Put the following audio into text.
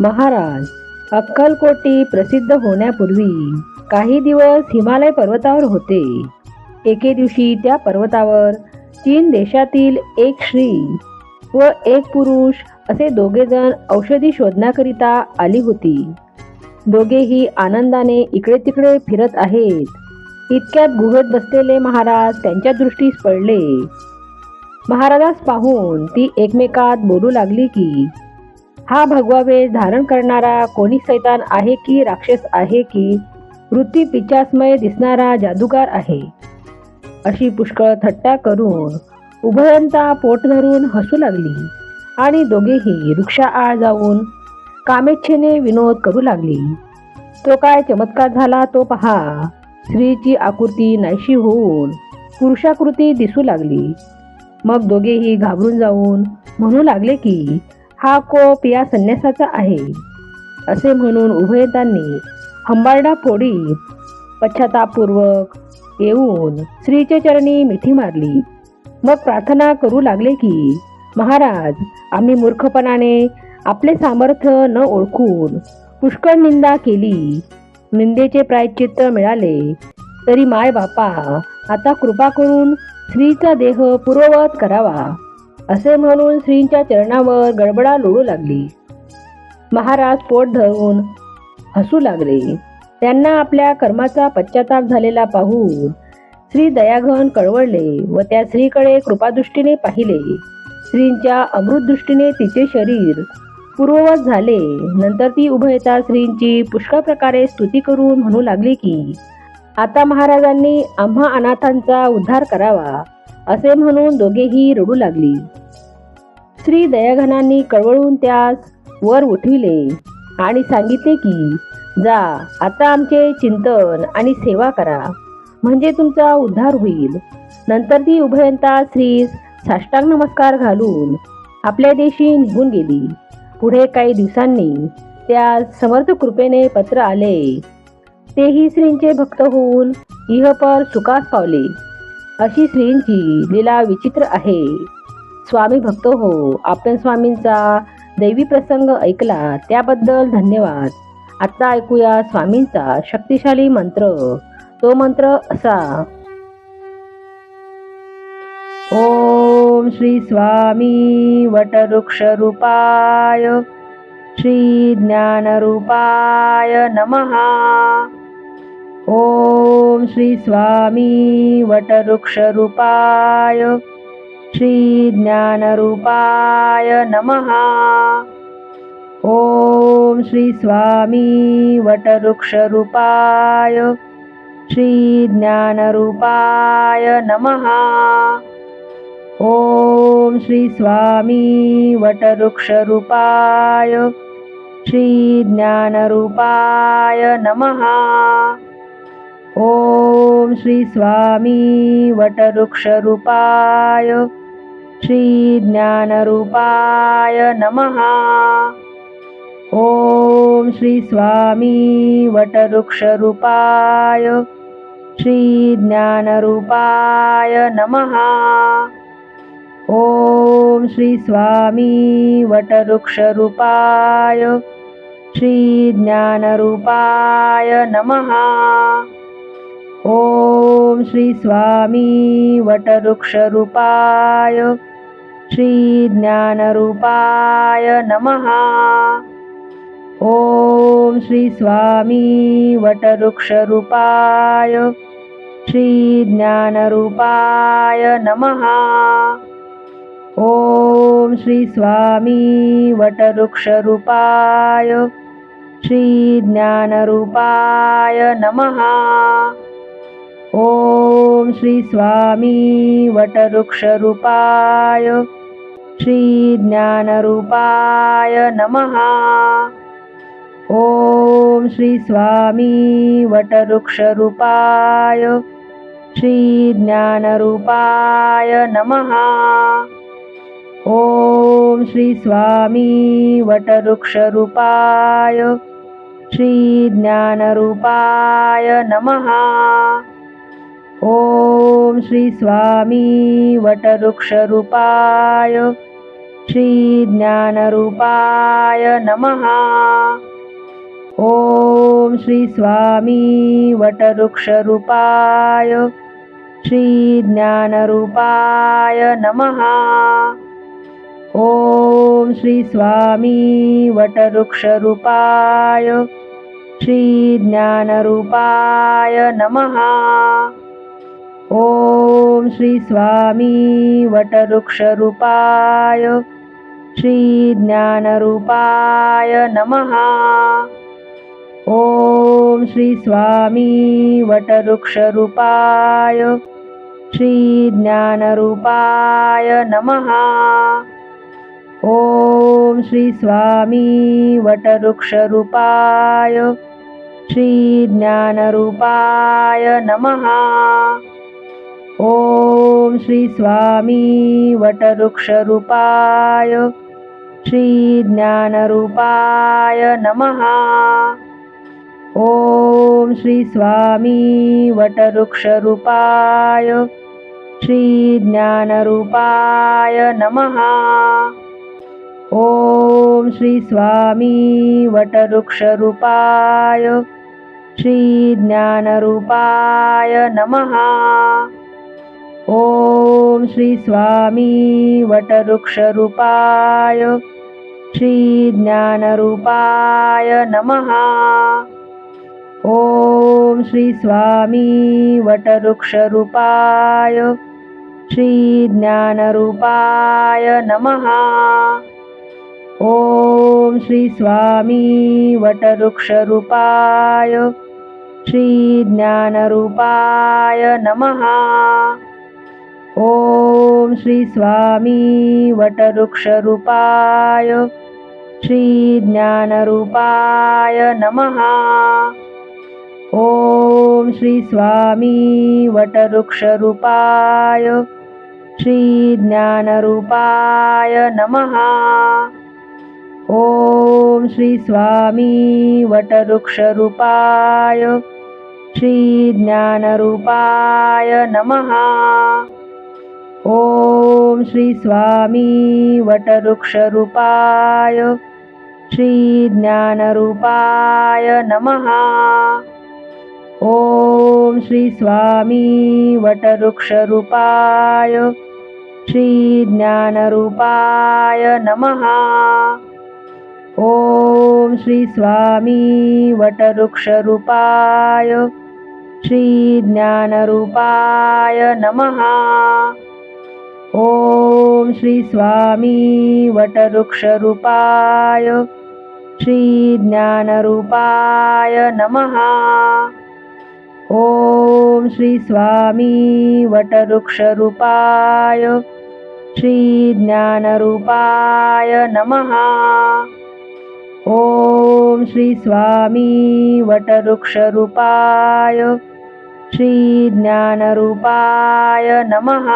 महाराज अक्कलकोटी प्रसिद्ध होण्यापूर्वी काही दिवस हिमालय पर्वतावर होते. एके दिवशी त्या पर्वतावर चीन देशातील एक स्त्री व एक पुरुष असे दोघेजण औषधी शोधण्याकरिता आली होती. दोघेही आनंदाने इकडे तिकडे फिरत आहेत. इतक्यात गुहेत बसलेले महाराज त्यांच्या दृष्टीस पडले. महाराजास पाहून ती एकमेकात बोलू लागली की हा भगवा वेश धारण करणारा कोणी सैतान आहे की राक्षस आहे की वृत्ती पिचासमय दिसणारा जादूगार आहे? अशी पुष्कळ थट्टा करून उभयंता पोट धरून हसू लागली आणि दोघेही वृक्षा आळ जाऊन कामेच्छेने विनोद करू लागली. तो काय चमत्कार झाला तो पहा. स्त्रीची आकृती नाहीशी होऊन पुरुषाकृती दिसू लागली. मग दोघेही घाबरून जाऊन म्हणू लागले की हा कोप या संन्यासाचा आहे. असे म्हणून उभयतांनी हंबारडा फोडीत पश्चातापूर्वक येऊन श्रीच्या चरणी मिठी मारली. मग प्रार्थना करू लागले की महाराज आम्ही मूर्खपणाने आपले सामर्थ्य न ओळखून पुष्कळ निंदा केली. निंदेचे प्रायश्चित्त मिळाले. तरी माय बापा आता कृपा करून स्त्रीचा देह पूर्ववत करावा. असे म्हणून स्त्रीच्या चरणावर गडबडा लोळू लागली. महाराज पोट धरून हसू लागले. त्यांना आपल्या कर्माचा पश्चाताप झालेला पाहून श्री दयाघन कळवळले व त्या स्त्रीकडे कृपादृष्टीने पाहिले. स्त्रीच्या अमृत दृष्टीने तिचे शरीर पूर्ववत झाले. नंतर ती उभयता स्त्रींची पुष्कळ प्रकारे स्तुती करून म्हणू लागली की आता महाराजांनी आम्हा अनाथांचा उद्धार करावा. असे म्हणून दोघेही रडू लागली. श्री दयाघनांनी कळवळून त्यास वर उठविले आणि सांगितले की जा आता आमचे चिंतन आणि सेवा करा. म्हणजे तुमचा उद्धार होईल. नंतर ती उभयंता श्री साष्टांग नमस्कार घालून आपल्या देशी निघून गेली. पुढे काही दिवसांनी त्या समर्थ कृपेने पत्र आले. तेही श्रींचे भक्त होऊन इहपर सुखास पावले. अशी श्रींची लीला विचित्र आहे. स्वामी भक्त हो आपण स्वामींचा दैवी प्रसंग ऐकला त्याबद्दल धन्यवाद. आता ऐकूया स्वामींचा शक्तिशाली मंत्र. तो मंत्र असा. ओम श्री स्वामी वटवृक्षरूपाय श्री ज्ञानरूपाय नमः. ओम श्री स्वामी वटवृक्षरूपाय श्री ज्ञानरूपाय नमः। ओम श्री स्वामी वटवृक्षरूपाय श्री ज्ञानरूपाय नमः। ओम श्री स्वामी वटवृक्षरूपाय श्री ज्ञानरूपाय नमः ओम श्री स्वामी वटवृक्षरूपाय श्री ज्ञानरूपाय नमः। ओम श्री स्वामी वटवृक्षरूपाय श्री ज्ञानरूपाय नमः। ओम श्री स्वामी वटवृक्षरूपाय श्री ज्ञानरूपाय नमः श्री स्वामी वटवृक्षरूपाय श्री ज्ञानरूपाय नमः। ओम श्री स्वामी वटवृक्षरूपाय श्री ज्ञानरूपाय नमः। ओम श्री स्वामी वटवृक्षरूपाय श्री ज्ञानरूपाय नमः ओम श्री स्वामी वटवृक्षरूपाय श्री ज्ञानरूपाय नमः। ओम श्री स्वामी वटवृक्षरूपाय श्री ज्ञानरूपाय नमः। ओम श्री स्वामी वटवृक्षरूपाय श्री ज्ञानरूपाय नमः ओम श्री स्वामी वटवृक्षरूपाय श्रीज्ञानरूपाय नमः। ॐ श्री स्वामी वटवृक्षरूपाय श्रीज्ञानरूपाय नमः। ॐ श्री स्वामी वटवृक्षरूपाय श्रीज्ञानरूपाय नमः ॐ श्री स्वामी वटवृक्षरूपाय श्रीज्ञानरूपाय नमः। ॐ श्री स्वामी वटवृक्षरूपाय श्रीज्ञानरूपाय नमः। ॐ श्री स्वामी वटवृक्षरूपाय श्रीज्ञानरूपाय नमः ॐ श्री स्वामी वटवृक्षरूपाय श्रीज्ञानरूपाय नमः। ॐ श्री स्वामी वटवृक्षरूपाय श्रीज्ञानरूपाय नमः। ॐ श्री स्वामी वटवृक्षरूपाय श्रीज्ञानरूपाय नमः ॐ श्री स्वामी वटवृक्षरूपाय श्रीज्ञानरूपाय नमः। ॐ श्री स्वामी वटवृक्षरूपाय श्रीज्ञानरूपाय नमः। ॐ श्री स्वामी वटवृक्षरूपाय श्रीज्ञानरूपाय नमः। ॐ श्री स्वामी वटवृक्षरूपाय श्रीज्ञानरूपाय नमः। ॐ श्री स्वामी वटवृक्षरूपाय श्रीज्ञानरूपाय नमः। ॐ श्री स्वामी वटवृक्षरूपाय श्रीज्ञानरूपाय नमः ॐ श्री स्वामी वटवृक्षरूपाय श्रीज्ञानरूपाय नमः। ॐ श्री स्वामी वटवृक्षरूपाय श्रीज्ञानरूपाय नमः। ॐ श्री स्वामी वटवृक्षरूपाय,，श्रीज्ञानरूपाय नमः ॐ श्री स्वामी वटवृक्षरूपाय श्रीज्ञानरूपाय नमः। ॐ श्री स्वामी वटवृक्षरूपाय श्रीज्ञानरूपाय नमः। ॐ श्री स्वामी वटवृक्षरूपाय श्रीज्ञानरूपाय नमः